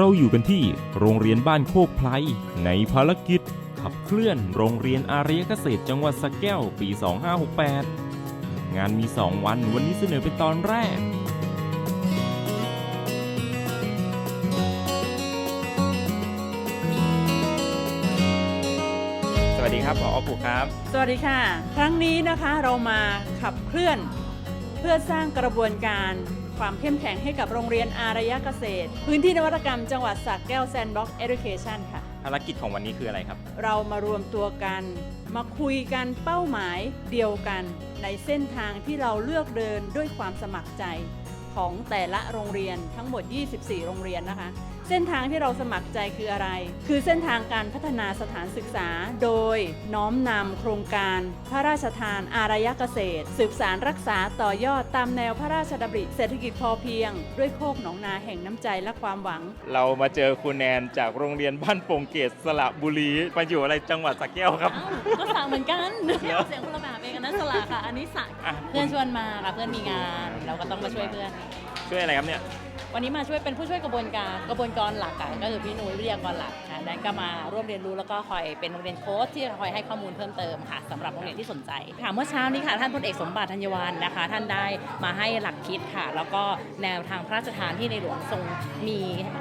เราอยู่กันที่โรงเรียนบ้านโคกไพลในภารกิจ ขับเคลื่อนโรงเรียนอารยเกษตรจังหวัดสระแก้วปี 2568 งานมี 2 วันวันนี้เสนอเป็นตอนแรก สวัสดีครับผอปุครับ สวัสดีค่ะ ครั้งนี้นะคะเรามาขับเคลื่อน เพื่อสร้างกระบวนการ ความเข้มแข็งให้กับโรงเรียนอารยเกษตร พื้นที่นวัตกรรมจังหวัดสระแก้วแซนด์บ็อกซ์เอ u c a t i o n ค่ะ ภารกิจของวันนี้คืออะไรครับ เรามารวมตัวกัน มาคุยกันเป้าหมายเดียวกัน ในเส้นทางที่เราเลือกเดินด้วยความสมัครใจของแต่ละโรงเรียนทั้งหมด 24 โรงเรียนนะคะ เส้นทางที่เราสมัครใจคืออะไร คือเส้นทางการพัฒนาสถานศึกษา โดยน้อมนำโครงการพระราชทานอารยเกษตร สืบสารรักษาต่อยอดตามแนวพระราชดำริเศรษฐกิจพอเพียง ด้วยโคกหนองนาแห่งน้ำใจและความหวัง เรามาเจอคุณแนนจากโรงเรียนบ้านโป่งเกตสระบุรีมาอยู่อะไรจังหวัดสระแก้วครับ ก็สระเหมือนกันเหรอเสียงคนละแบบเองอันนั้นสละค่ะ อันนี้สระอะเพื่อนชวนมาค่ะเพื่อนมีงาน เราก็ต้องมาช่วยเพื่อน ช่วยอะไรครับเนี่ย วันนี้มาช่วยเป็นผู้ช่วยกระบวนการกระบวนการหลักค่ะก็คือพี่นุ่ยวิทยากรหลักค่ะแดนก็มาร่วมเรียนรู้แล้วก็คอยเป็นโรงเรียนโค้ชที่คอยให้ข้อมูลเพิ่มเติมค่ะสำหรับโรงเรียนที่สนใจค่ะเมื่อเช้านี้ค่ะท่านพลเอกสมบัติธัญวันนะคะ ท่านได้มาให้หลักคิดค่ะ แล้วก็แนวทางพระราชทานที่ในหลวงทรงมี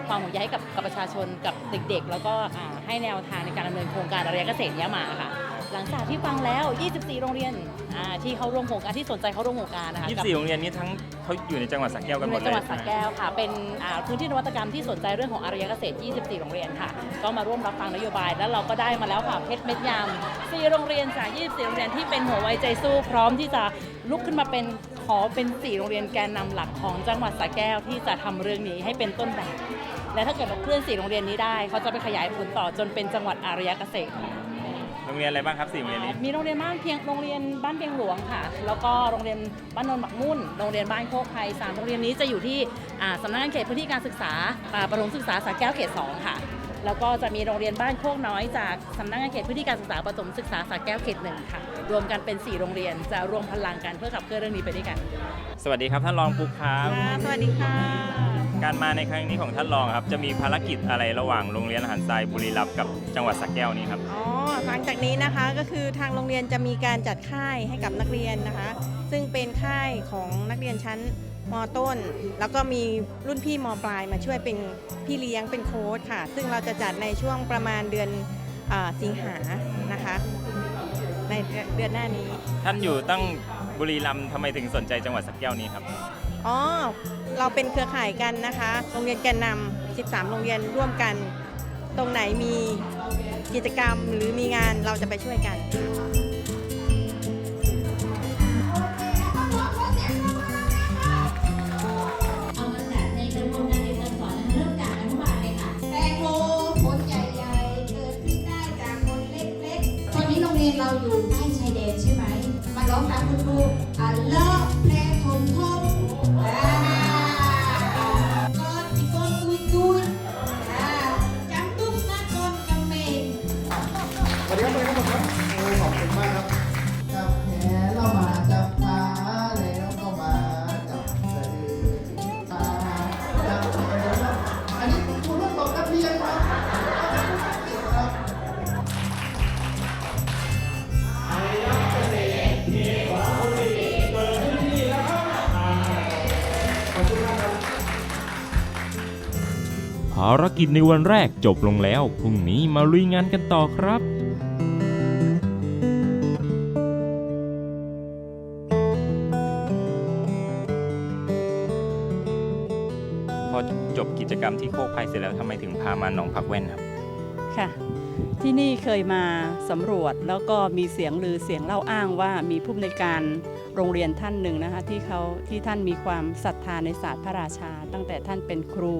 ความห่วงใยให้กับกับประชาชนกับเด็กๆ แล้วก็อ่าให้แนวทางในการดำเนินโครงการอารยเกษตรเนี้ยมาค่ะ หลังจากที่ฟังแล้ว 24 โรงเรียนอ่าที่เขาร่วมโครงการที่สนใจเขาร่วมโครงการนะคะกับ24โรงเรียนนี้ทั้งเขาอยู่ในจังหวัดสระแก้วกันหมดในเลยจังหวัดสระแก้วค่ะ เป็นอ่าพื้นที่นวัตกรรมที่สนใจเรื่องของอารยเกษตร 24 โรงเรียนค่ะ ก็มาร่วมรับฟังนโยบาย แล้วเราก็ได้มาแล้วค่ะเพชรเม็ดยำ4โรงเรียนจาก 24 โรงเรียนที่เป็นหัวไวใจสู้พร้อมที่จะลุกขึ้นมาเป็นขอเป็น 4 โรงเรียนแกนนำหลักของจังหวัดสระแก้วที่จะทำเรื่องนี้ให้เป็นต้นแบบ และถ้าเกิดเราเคลื่อน 4 โรงเรียนนี้ได้เขาจะไปขยายผลต่อจนเป็นจังหวัดอารยเกษตรโรงเรียนอะไรบ้างครับสี่โรงเรียนนี้ มีโรงเรียนบ้านเพียงโรงเรียนบ้านเพียงหลวงค่ะ แล้วก็โรงเรียนบ้านนนท์บักมุ่น โรงเรียนบ้านโคกไผ่สามโรงเรียนนี้จะอยู่ที่อ่าสำนักงานเขตพื้นที่การศึกษาป่าประถมศึกษาสาแก้วเขต2ค่ะ แล้วก็จะมีโรงเรียนบ้านโคกน้อยจากสำนักงานเขตพื้นที่การศึกษาประถมศึกษาสาแก้วเขตหนึ่งค่ะ รวมกันเป็น 4 โรงเรียน จะรวมพลังกันเพื่อขับเคลื่อนเรื่องนี้ไปด้วยกันสวัสดีครับท่านรองปุ๊กครับสวัสดีค่ะ การมาในครั้งนี้ของท่านรองครับจะมีภารกิจอะไรระหว่างโรงเรียนอาหารทรายบุรีรัมย์กับจังหวัดสระแก้วนี้ครับอ๋อ หลังจากนี้นะคะก็คือทางโรงเรียนจะมีการจัดค่ายให้กับนักเรียนนะคะ ซึ่งเป็นค่ายของนักเรียนชั้นมต้น แล้วก็มีรุ่นพี่มปลายมาช่วยเป็นพี่เลี้ยงเป็นโค้ชค่ะ ซึ่งเราจะจัดในช่วงประมาณเดือนอาสิงหานะคะ ในเดือนหน้านี้ ท่านอยู่ตั้งบุรีรัมย์ทำไมถึงสนใจจังหวัดสระแก้วนี้ครับ อ๋อ เราเป็นเครือข่ายกันนะคะ โรงเรียนแกนนำ13 โรงเรียนร่วมกัน ตรงไหนมีกิจกรรมหรือมีงานเราจะไปช่วยกันารกิจในวันแรกจบลงแล้ว พรุ่งนี้มาลุยงานกันต่อครับพอจบกิจกรรมที่โคกไพเสร็จแล้วทำไมถึงพามาหนองผักแว่นครับ ค่ะ ที่นี่เคยมาสำรวจแล้วก็มีเสียงลือเสียงเล่าอ้างว่ามีผู้อำนวยการโรงเรียนท่านหนึ่งนะคะที่เขาที่ท่านมีความศรัทธาในศาสตร์พระราชา ตั้งแต่ท่านเป็นครู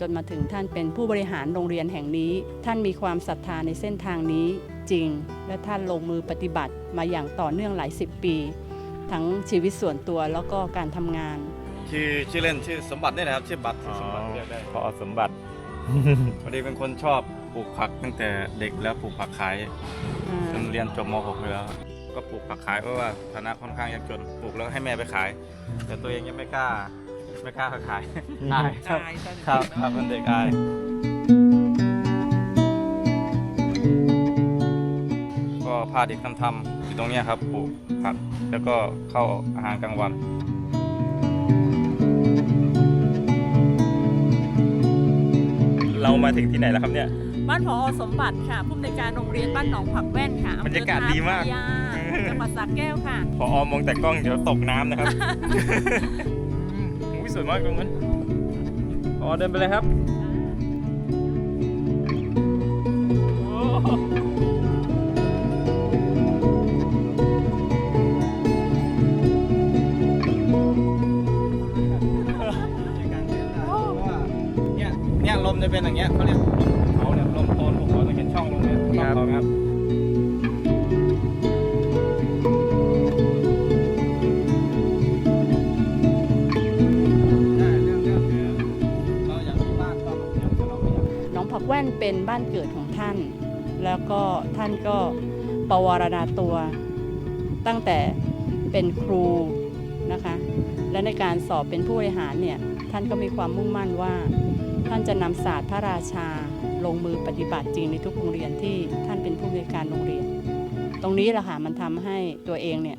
จนมาถึงท่านเป็นผู้บริหารโรงเรียนแห่งนี้ ท่านมีความศรัทธาในเส้นทางนี้จริง และท่านลงมือปฏิบัติมาอย่างต่อเนื่องหลายสิบปี ทั้งชีวิตส่วนตัวแล้วก็การทำงาน ชื่อชื่อเล่นชื่อสมบัตินี่นะครับชื่อบัตรชื่อสมบัติเรียกได้พอสมบัติ พอดีเป็นคนชอบปลูกผักตั้งแต่เด็กแล้วปลูกผักขายจนเรียนจบม .6 ไปแล้ว ก็ปลูกผักขายเพราะว่าฐานะค่อนข้างยากจนปลูกแล้วให้แม่ไปขาย แต่ตัวเองยังไม่กล้า ไม่กล้าขายอายครับครับครับเป็นเด็กอาย ก็พาเด็กทำทำๆอยู่ตรงเนี้ยครับปลูกผักแล้วก็เข้าอาหารกลางวัน เรามาถึงที่ไหนแล้วครับเนี่ย บ้านผอสมบัติค่ะผู้อำนวยการโรงเรียนบ้านหนองผักแว่นค่ะอำเภอบรรยากาศดีมากท่พระยจังหวัดสระแก้วค่ะ พออมองแต่กล้องเดี๋ยวตกน้ำนะครับอุ้ย สวยมากตรงนั้นพอเดินไปเลยครับโอ้โหเนี่ยเนี่ยลมจะเป็นอย่างเงี้ยเขาเรียกลมภูเขาเนี่ยลมโทนภูเขาจะเห็นช่องลงเนี่ยลมเขาครับ เป็นบ้านเกิดของท่าน แล้วก็ท่านก็ปวารณาตัวตั้งแต่เป็นครูนะคะ และในการสอบเป็นผู้บริหารเนี่ยท่านก็มีความมุ่งมั่นว่า ท่านจะนำศาสตร์พระราชาลงมือปฏิบัติจริงในทุกโรงเรียนที่ท่านเป็นผู้อำนวยการโรงเรียน ตรงนี้แหละค่ะมันทำให้ตัวเองเนี่ย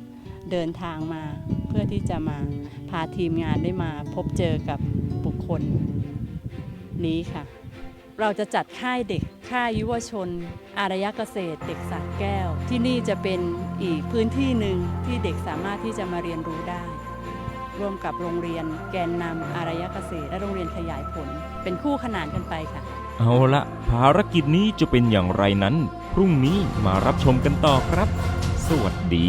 เดินทางมาเพื่อที่จะมาพาทีมงานได้มาพบเจอกับบุคคลนี้ค่ะ เราจะจัดค่ายเด็ก ค่ายยุวชน อารยเกษตร เด็กสระแก้ว ที่นี่จะเป็นอีกพื้นที่หนึ่งที่เด็กสามารถที่จะมาเรียนรู้ได้ ร่วมกับโรงเรียนแกนนำอารยเกษตร และโรงเรียนขยายผล เป็นคู่ขนานกันไปค่ะ เอาละภารกิจนี้จะเป็นอย่างไรนั้น พรุ่งนี้มารับชมกันต่อครับ สวัสดี